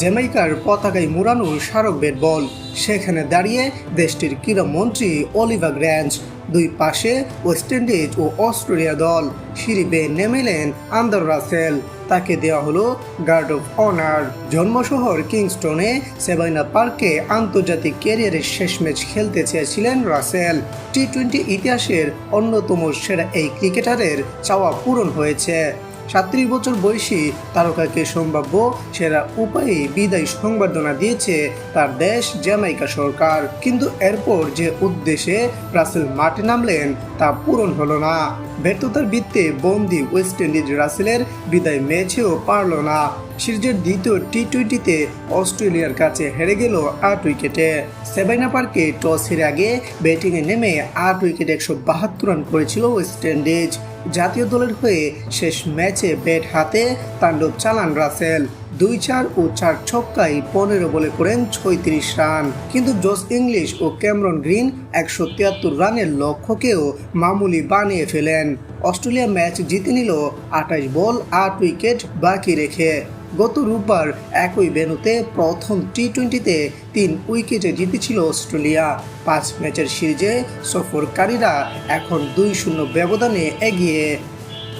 জ্যামাইকার পতাকায় মুড়ানো স্মারক bat ball. সেখানে দাঁড়িয়ে দেশটির ক্রীড়ামন্ত্রী অলিভা গ্র্যান্স দুই পাশে ওয়েস্ট ইন্ডিজ ও অস্ট্রেলিয়া দল। সিঁড়ি নেমেলেন আন্দার রাসেল। তাকে দেওয়া হলো গার্ড অফ অনার। জন্মশহর কিংস্টনে সেবাইনা পার্কে আন্তর্জাতিক ক্যারিয়ারের শেষ ম্যাচ খেলতে চেয়েছিলেন রাসেল। টি টোয়েন্টি ইতিহাসের অন্যতম সেরা এই ক্রিকেটারের চাওয়া পূরণ হয়েছে। সাত্রিশ বছর বয়সী তারকাকে সম্ভাব্য সেরা উপায়ে বিদায় সংবর্ধনা দিয়েছে তার দেশ জ্যামাইকা সরকার। কিন্তু এরপর যে উদ্দেশ্যে রাসেল মাঠে নামলেন, তা পূরণ হলো না। ব্যর্থতার বৃত্তে বন্দি ওয়েস্ট ইন্ডিজ রাসেলের বিদায় ম্যাচেও পারল না। সিরিজের দ্বিতীয় টি টোয়েন্টিতে অস্ট্রেলিয়ার কাছে হেরে গেল আট উইকেটে। সেবাইনা পার্কে টস হেরে আগে ব্যাটিংয়ে নেমে আট উইকেট একশো বাহাত্তর রান করেছিল ওয়েস্ট ইন্ডিজ। জাতীয় দলের হয়ে শেষ ম্যাচে ব্যাট হাতে তাণ্ডব চালান রাসেল। দুই চার ও চার ছক্কায় পনেরো বলে করেন ছয়ত্রিশ রান। কিন্তু জোস ইংলিশ ও ক্যামরন গ্রিন একশো তিয়াত্তর রানের লক্ষ্যকেও মামুলি বানিয়ে ফেলেন। অস্ট্রেলিয়া ম্যাচ জিতে নিল আঠাশ বল, আট উইকেট বাকি রেখে। গত রোববার একই ভেনুতে প্রথম টি টোয়েন্টিতে তিন উইকেটে জিতেছিল অস্ট্রেলিয়া। পাঁচ ম্যাচের সিরিজে সফরকারীরা এখন দুই শূন্য ব্যবধানে এগিয়ে